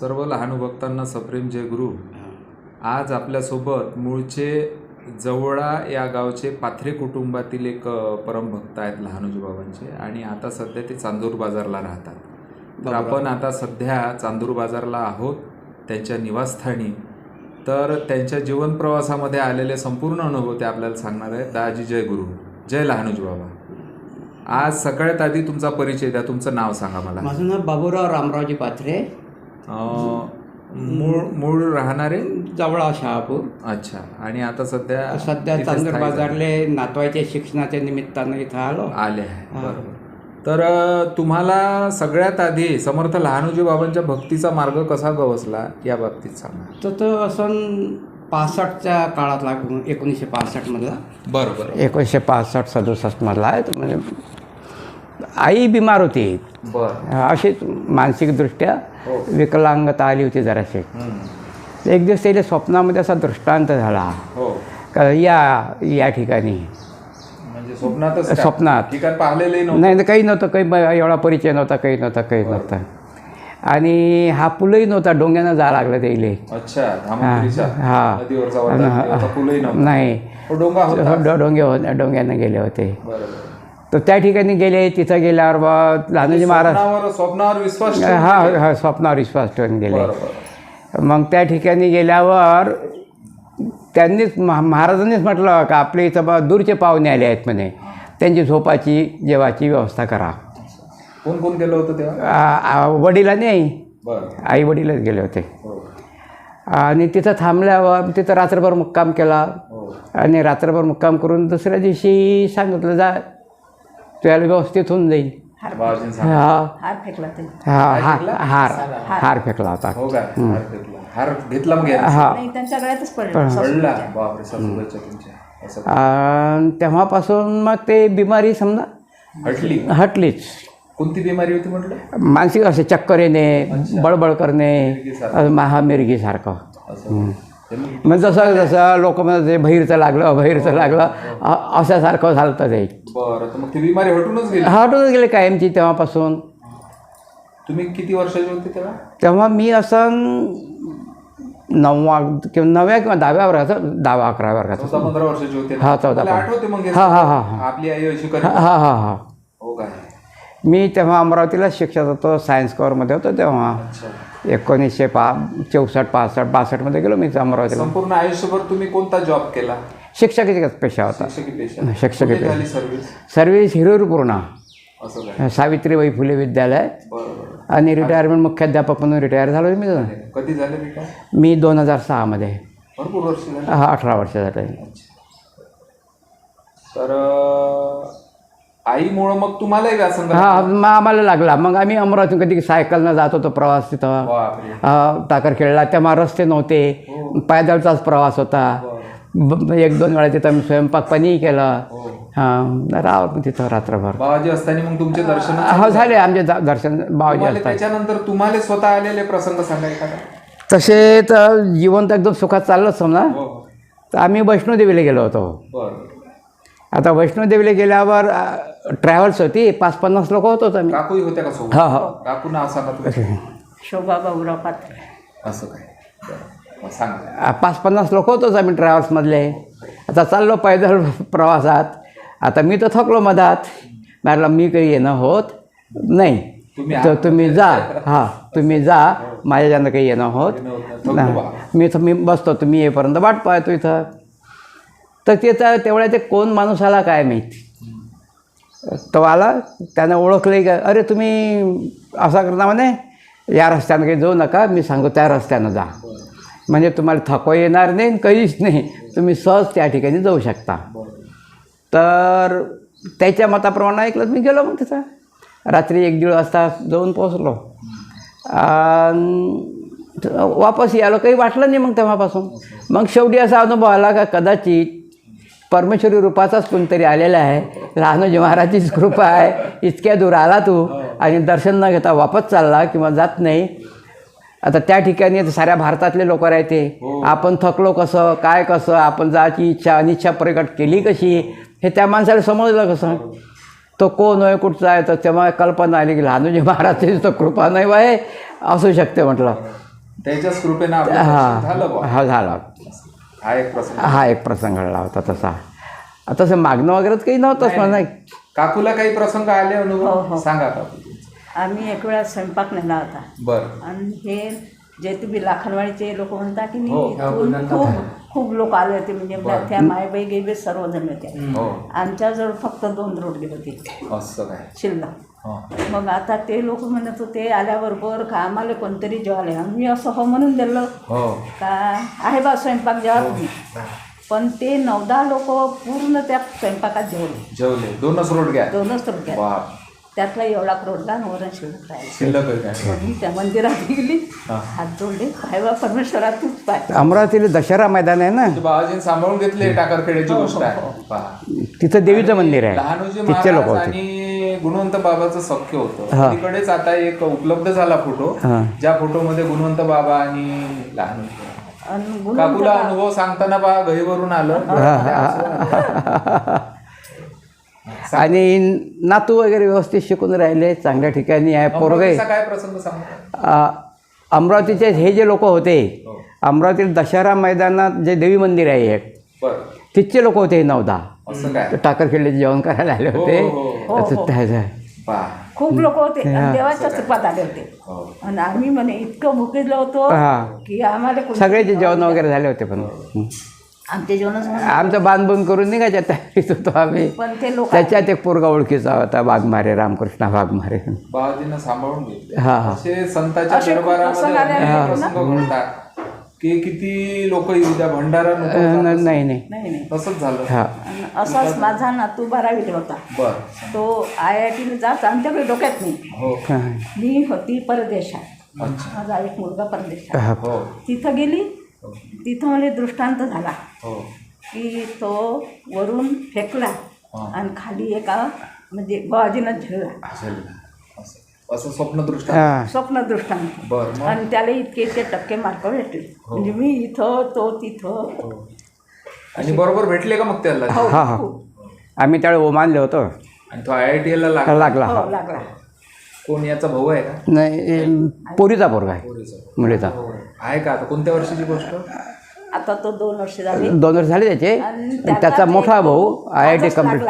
सर्व लहान भक्तांना सप्रेम जय गुरु. आज आपल्यासोबत मूळचे जवळा या गावचे पाथरे कुटुंबातील एक परमभक्त आहेत लहानोजी बाबांचे आणि आता सध्या ते चांदूर बाजारला राहतात. तर आपण आता सध्या चांदूर बाजारला आहोत त्यांच्या निवासस्थानी. तर त्यांच्या जीवन प्रवासामध्ये आलेले संपूर्ण अनुभव ते आपल्याला सांगणार आहेत. दाजी जय गुरु. जय लहानोजी बाबा. आज सगळ्यात आधी तुमचा परिचय द्या तुमचं नाव सांगा मला. माझं नाव बाबूराव रामरावजी पाथरे. मूळ मूळ राहणारे? जवळा शहापूर. अच्छा. आणि आता सध्या सध्या इथे चांदूर स्थायिक बाजारले नातवाईच्या शिक्षणाच्या निमित्तानं इथं आलो. आले आहे. बरोबर. तर अं, तुम्हाला सगळ्यात आधी समर्थ लहानोजी बाबांच्या भक्तीचा मार्ग कसा गवसला? या बाबतीत सांगा. तर तो असं पासष्टच्या काळातला एकोणीसशे पासष्टमधला. बरोबर. एकोणीसशे पासष्ट सदुसष्टमधला आहे. तो म्हणजे आई बिमार होती. अशीच मानसिकदृष्ट्या हो. विकलांगता आली होती जराशी. एक दिवस त्याला स्वप्नामध्ये असा दृष्टांत झाला. हो. का या या ठिकाणी. म्हणजे? स्वप्नात. पाहिलेले नाही काही नव्हतं काही एवढा परिचय नव्हता काही नव्हता काही नव्हता. आणि हा पुलही नव्हता डोंग्यानं जा लागलं धामोत्रीचा हा. नाही. डोंगा डोंग्यानं गेले होते. तर त्या ठिकाणी गेले तिथं गेल्यावर बा लहानोजी महाराज स्वप्नावर विश्वास हा हा स्वप्नावर विश्वास ठेवून गेले. मग त्या ठिकाणी गेल्यावर त्यांनीच महा महाराजांनीच म्हटलं का आपल्या इथं बा दूरचे पाहुणे आले आहेत म्हणे. त्यांची झोपाची जेवाची व्यवस्था करा. कोण कोण गेलं होतं तेव्हा? वडिलांनी आई. आई वडीलच गेले होते. हो. आणि तिथं थांबल्यावर तिथं रात्रभर मुक्काम केला. हो. आणि रात्रभर मुक्काम करून दुसऱ्या दिवशी सांगितलं जा तुला व्यवस्थित होऊन जाईल. सांगितलं. हा. हार फेकला ते हा हार हार हार फेकला होता. हो हार घेतला हार घेतला मग याने? हा. नाही त्यांच्या गळ्यातच पडलं. कळला बापरे सासूबाईच्या तुमच्या. असं. आणि तेव्हापासून मग ते बिमारी समजा. हटली. हटलीच. कोणती बिमारी होती म्हटलं? मानसिक असे चक्कर येणे बळबळ करणे मिरगीसारखं. महामिरगीसारखं असं. मग जसं जसं लोक म्हणजे बहिरचं लागलं बहिरचं लागलं अ- अशासारखं झालं ते. बिमारी हटूनच गेली. हटूनच गेले कायमची तेव्हापासून. तुम्ही किती वर्षाचे होते तेव्हा? तेव्हा मी असं नववा किंवा नवव्या किंवा दहाव्या वर्गाचं दहाव्या अकराव्या वर्गाचं. पंधरा वर्षाचे होते? हा, चौदा आठवते मग हे हा, हा, हा, हा. आपली आई अशी हा हा हा हा. हो काय मी तेव्हा अमरावतीला शिक्षक होतो सायन्स कवरमध्ये होतो तेव्हा. अच्छा. एकोणीसशे पा चौसष्ट पासष्ट बासष्टमध्ये गेलो मी अमरावतीला. संपूर्ण आयुष्यभर तुम्ही कोणता जॉब केला? शिक्षकाची पेशा होता. शिक्षकी पेशा. सर्व्हिस हिरोर पूर्ण सावित्रीबाई फुले विद्यालय. आणि रिटायरमेंट मुख्याध्यापक म्हणून रिटायर झालो मी कधी झाले मी दोन हजार सहामध्ये. भरपूर वर्ष झाले. हा अठरा वर्ष झाले. तर आईमुळं मग तुम्हालाही व्यासंग हा मग आम्हाला लागला. मग आम्ही अमरावती कधी सायकलनं जात होतो प्रवास तिथं. बापरे. हा, टाकरखेडला तेव्हा रस्ते नव्हते. पायदळचाच प्रवास होता. ब- एक दोन वेळा तिथं आम्ही स्वयंपाक पाणीही केलं. हो. हां राहत तिथं रात्रभर. बाबाजी असताना मग तुमचे दर्शन हो झाले. आमचे द- दर्शन बाबाजी तुम्हाला असतात. त्याच्यानंतर तुम्हाला स्वतः आलेले प्रसंग सांगायचा का तसे तर जीवन तर एकदम सुखात चाललंच समजा हो. तर आम्ही वैष्णोदेवीला गेलो होतो. बरं. आता वैष्णोदेवीला गेल्यावर ट्रॅव्हल्स होती. पाच पन्नास लोक होतो आम्ही काकूही होत्या का सोबत? हा हा. काकू नाव सांगा तुम्ही शोभा बाबूराव पात्र. असं काय? बरं. मग सांगा. आ, पाच पन्नास लोक होतोच आम्ही ट्रॅव्हल्समधले आता चाललो पैदल प्रवासात. आता मी तर थकलो मधात. म्हटलं मी काही येणं होत नाही. तुम्ही तर तुम्ही जा. हां तुम्ही जा. माझ्याच्यानं काही येणं होत थकलो नाही. बा. मी तर मी बसतो. तुम्ही येईपर्यंत वाट पाहतो इथं. तर तिथं तेवढ्या ते कोण माणूस आला काय माहीत? तो आला त्यानं ओळखलं का अरे तुम्ही असा करता म्हणे या रस्त्यानं काही जाऊ नका मी सांगू त्या रस्त्यानं जा. म्हणजे तुम्हाला थकवा येणार नाही आणि काहीच नाही. तुम्ही सहज त्या ठिकाणी जाऊ शकता. तर त्याच्या मताप्रमाणे ऐकलं मी गेलो मग तिथं. रात्री एक दीड वाजता जाऊन पोचलो आणि वापस यायला काही वाटलं नाही मग तेव्हापासून. मग शेवटी असा अनुभव आला का कदाचित परमेश्वरी रूपाचाच कोणतरी आलेला आहे. लहानोजी महाराजचीच कृपा आहे. इतक्या दूर आला तू आणि दर्शन न घेता वापस चालला किंवा जात नाही. आता त्या ठिकाणी साऱ्या भारतातले लोक राहते. आपण थकलो कसं? काय कसं? आपण जायची इच्छा अनिच्छा प्रकट केली कशी? हे त्या माणसाला समजलं कसं? तो कोण आहे? कुठचा आहे? तर तेव्हा कल्पना आली की लहानोजी महाराजची तर कृपा नाही आहे असू शकते म्हटलं. त्याच्याच कृपेनं हा. हा झाला. हा एक प्रसंग. हा एक प्रसंग घडला होता तसा. तसं मागणं वगैरेच काही नव्हतंच मला काकूला काही प्रसंग आले हो, अनुभव? हो. सांगा काकू. आम्ही एक वेळा स्वयंपाक नेला होता. बर. आणि हे जे तुम्ही लाखनवाडीचे लोक म्हणता की हो, नाही इथून खूप खूप लोक आले होते म्हणजे त्या मायबाई गेबे सर्वजण होते हो. आमच्याजवळ फक्त दोन रोडगे होते. असं काय? शिल्लक. हो मग आता ते लोक म्हणत होते आल्याबरोबर का आम्हाला कोणतरी जेवायला या. मी असं हो म्हणून दिलं. हो. का आहे बा स्वयंपाक जेवा तुम्ही? पण ते नवदा लोक पूर्ण त्या स्वयंपाकात जेवले. जेवले. दोनच रोड घ्या. दोनच रोडग्या बाप. त्यातला एवढा रोडगा आणि वरण शिल्लक राहिला. शिल्लक आहे काय मग मी त्या मंदिरात गेली. हा. हात जोडले. काय बा परमेश्वरा तूच पाय. अमरावतीला दसरा मैदान आहे ना? बाबाजीने सांभाळून घेतले टाकरखेड्याची गोष्ट आहे. पहा. तिथं देवीचं मंदिर आहे. लहानोजी तिथचे लोक महाराज होते. आणि गुणवंत बाबाचं सख्य होतं. हा. तिकडेच आता एक उपलब्ध झाला फोटो हा. ज्या फोटोमध्ये गुणवंत बाबा आणि गुणवंत काकूला अनुभव सांगताना बा गहीवरून आलं. आणि नातू वगैरे व्यवस्थित शिकून राहिले चांगल्या ठिकाणी आहे पोरगे अमरावतीचा काय प्रसंग सांगतो अमरावतीचे हे जे लोक होते हो. अमरावतीत दशहरा मैदानात जे देवी मंदिर आहे एक तिथचे लोक होते हे नवदा असं काय? टाकरखेडले जेवण करायला आले होते. हो, हो, हो. पहा खूप लोक होते आणि देवाच्या सुपात आले होते. हो. आणि आम्ही म्हणे इतकं भुकेलो होतो हा. की आम्हाला कोणी- सगळ्याचे जेवण वगैरे झाले होते पण. आमचे जेवणच म्हणून आमचं बांधबून करून निघायच्या तयारीत होतो आम्ही. पण ते लोक त्याच्यात एक पोरगा ओळखीचा होता वाघमारे रामकृष्ण वाघमारे बाबाजीनं सांभाळून घेतले. हा हा. असे संतांच्या असे खूप दरबारामध्ये प्रसंग आले अनेक आहेत ना. प्रसंग घडतात. की किती लोक येऊ द्या? भंडारा नको अं, न- नाही नाही. नाही नाही. तसंच झालं. हा. आणि असाच माझा नातू बारावीला होता. बर. तो आय आय टीला जात आमच्याकडे डोक्यात नाही. हो. हा. मी होती परदेशात. माझा एक मुलगा परदेशात. हा. हो. तिथं गेली. तिथं मला दृष्टांत झाला. हो. की तो वरून फेकला हा. आणि खाली एका म्हणजे बाबाजीनं झेलला झालं. असं असं स्वप्नदृष्ट हा. स्वप्न दृष्टांत बर मग? आणि त्याला इतके इतके टक्के मार्क भेटले. म्हणजे मी इथं तो तिथं. हो. आणि बरोबर भेटले का मग त्याला? हो हा हा. आम्ही त्यावेळी ओमानले होतो. आणि तो आय आय टी ला लागला? लागला. हा. हो लागला. कोण याचा भाऊ आहे का? नाही पोरीचा पोरगा आहे. पोरीचा. मुलीचा. हो. आहे का? आता कोणत्या वर्षीची गोष्ट? आता तो दोन वर्ष झाले. दोन वर्ष झाले त्याचे. आणि त्याचा मोठा भाऊ आय आय टी कंप्लीट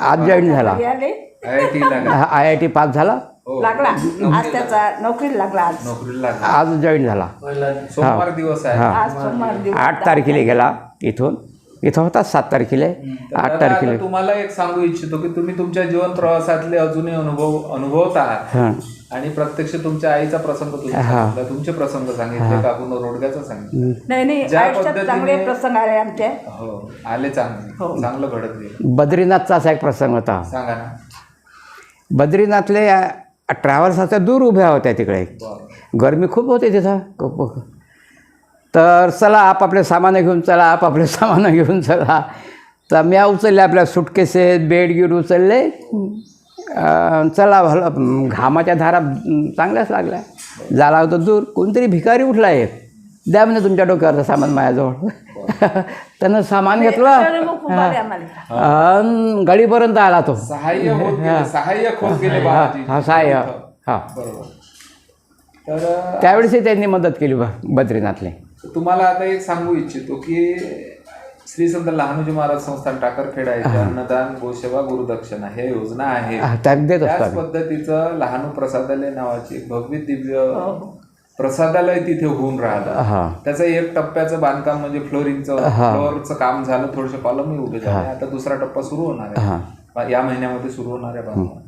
आज जॉईन झाला. आय आय टी ला आय आय टी पास झाला. हो. लागला. आज त्याचा नोकरीला लागला आज. नोकरीला लागला. आज जॉईन झाला. सोमवार दिवस आहे. हा. आज सोमवार दिवस. आठ तारखेला गेला इथून. इथं होता सात तारखेला. तर आठ तारखेला. तुम्हाला एक सांगू इच्छितो की तुम्ही तुमच्या जीवन प्रवासातले अजूनही अनुभव अनुभवत आहात. हां. आणि प्रत्यक्ष तुमच्या आईचा प्रसंग तुम्ही हा. तुमचे प्रसंग सांगितले काकून रोडग्याचा सांगितलं. नाही नाही ज्या आयुष्यात पद्धतीने- चांगले प्रसंग आले आमचे. हो आले चांगले. हो. चांगलं घडत असा एक प्रसंग होता. सांगा ना. बद्रीनाथले ट्रॅव्हल्स दूर उभ्या होत्या तिकडे. गरमी खूप होते तिथं. खूप तर चला आपापले सामानं घेऊन चला आपापले सामानं घेऊन चला. तर मी उचलले आपल्या सुटकेसेत बेड गिड उचलले. चला भलं घामाच्या धारा चांगल्याच लागल्या. झाला होता दूर. कोणतरी भिकारी उठला एक. द्या म्हणे तुमच्या डोक्यावरचं सामान माझ्याजवळ. त्यानं सामान घेतलं. अन् गाडीपर्यंत आला तो. सहाय्य होत गेले सहाय्यक होत गेले हा बाबाजी. हा साय हा. बरोबर तर अं, त्यावेळेसही त्यांनी मदत केली बा बद्रीनाथले. तुम्हाला आता एक सांगू इच्छितो की श्री संत लहानोजी महाराज संस्थान टाकरखेडा येथे अन्नदान गोसेवा गुरुदक्षिणा हे योजना आहे. हा, त्यात देत असतो त्याच आम्ही. पद्धतीचं लहानू प्रसादालय नावाची एक भव्य दिव्य हो. प्रसादालय तिथे होऊन राहिलं. हा. त्याचं एक टप्प्याचं बांधकाम म्हणजे फ्लोरिंगचं फ्लोअरचं काम झालं थोडेसे कॉलमही उभे झाले. आता दुसरा टप्पा सुरू होणार हा. आहे या महिन्यामध्ये सुरू होणार आहे बांधकाम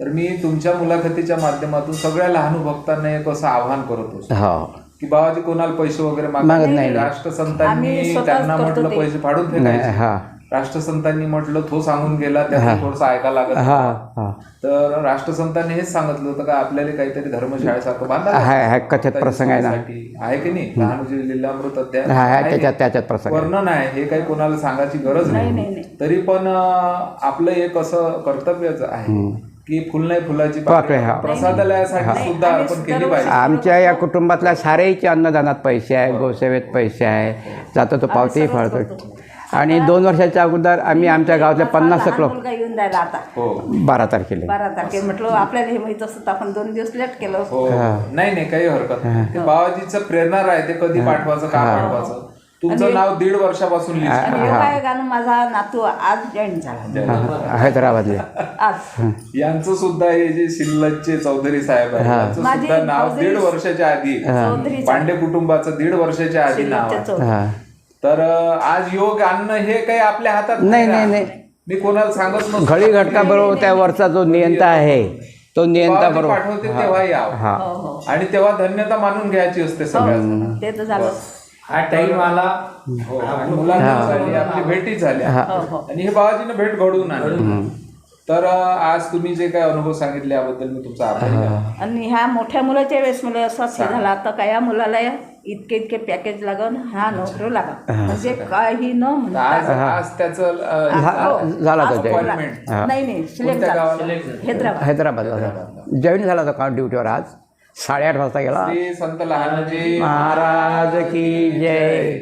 तर मी तुमच्या मुलाखतीच्या माध्यमातून सगळ्या लहानू भक्तांना एक असं आव्हान करत होतो. हो. की बाबाजी कोणाला पैसे वगैरे मागत नाही. राष्ट्रसंतांनी त्यांना म्हटलं. पैसे फाडून फेकायचे. हा. राष्ट्रसंतांनी म्हटलं तो सांगून गेला त्याचं थोडंसं ऐका लागत हा हा. तर राष्ट्रसंतांनी हेच सांगितलं होतं का आपल्याला काहीतरी धर्मशाळेसारखं बांधा कथेत प्रसंग आहे ना. आहे की नाही? लहानजी लिलामृत हा त्याच्यात प्रसंग. वर्णन आहे. हे काही कोणाला सांगायची गरज नाही. नाही नाही नाही. तरी पण आपलं एक असं कर्तव्यच आहे की फुल नाही फुलाची. प्रसादालयासाठी सुद्धा अर्पण केली पाहिजे. आमच्या या कुटुंबातल्या सारेच्या अन्नदानात पैसे आहे गोसेवेत पैसे आहे. जातो तो पावतीही फाळतो आणि दोन वर्षाच्या अगोदर आम्ही आमच्या गावातल्या पन्नास लोक मुलगा येऊन राहिला आता. हो. बारा तारखेला. बारा तारखे म्हटलं आपल्याला हे माहीत असतं तर आपण दोन दिवस लेट केलं हो. नाही नाही काही हरकत नाही. ते बाबाजीचं प्रेरणा आहे ते कधी पाठवायचं का पाठवायचं? तुमचं नाव दीड वर्षापासून आणि योगायोगानं माझा नातू आज जॉईन झाला. हैदराबादले. आज. यांचं सुद्धा हे जे शिल्लकचे चौधरी साहेब आहे यांचं माझे सुद्धा नाव दीड वर्षाच्या आधी. चौधरी पांडे कुटुंबाचं दीड वर्षाच्या आधी नाव आहे. हां. तर आज योग आणणं हे काही आपल्या हातात नाही. नाही, नाही. मी कोणाला सांगत नसतो. घडी घटकाबरोबर त्या वरचा जो नियंता आहे तो नियंता बरोबर. पाठवते तेव्हा यावं. हा. हो हो. आणि तेव्हा धन्यता मानून घ्यायची असते सगळ्यांना ते तर झालं. हा टाइम आला. हो, आणि मुलांना झाली आपली भेटी झाल्या हो. हो आणि हे बाबाजीनं भेट घडवून आणली. तर अं, आज तुम्ही जे काय अनुभव सांगितले याबद्दल मी तुमचा आभारी आहे. आणि ह्या मोठ्या मुलाच्या वेळेस मला असाच हे झाला. आता काय या? मुलाला इतके इतके पॅकेज लागन हा नोकरी लागा म्हणजे काही न आज त्याचं झाला तो जॉईन. नाही नाही सिलेक्ट झाला? हैदराबाद. हैदराबादला जॉईन झाला तो काम ड्युटीवर आज. साडेआठ वाजता गेला. श्री संत लहानजी महाराज की जय.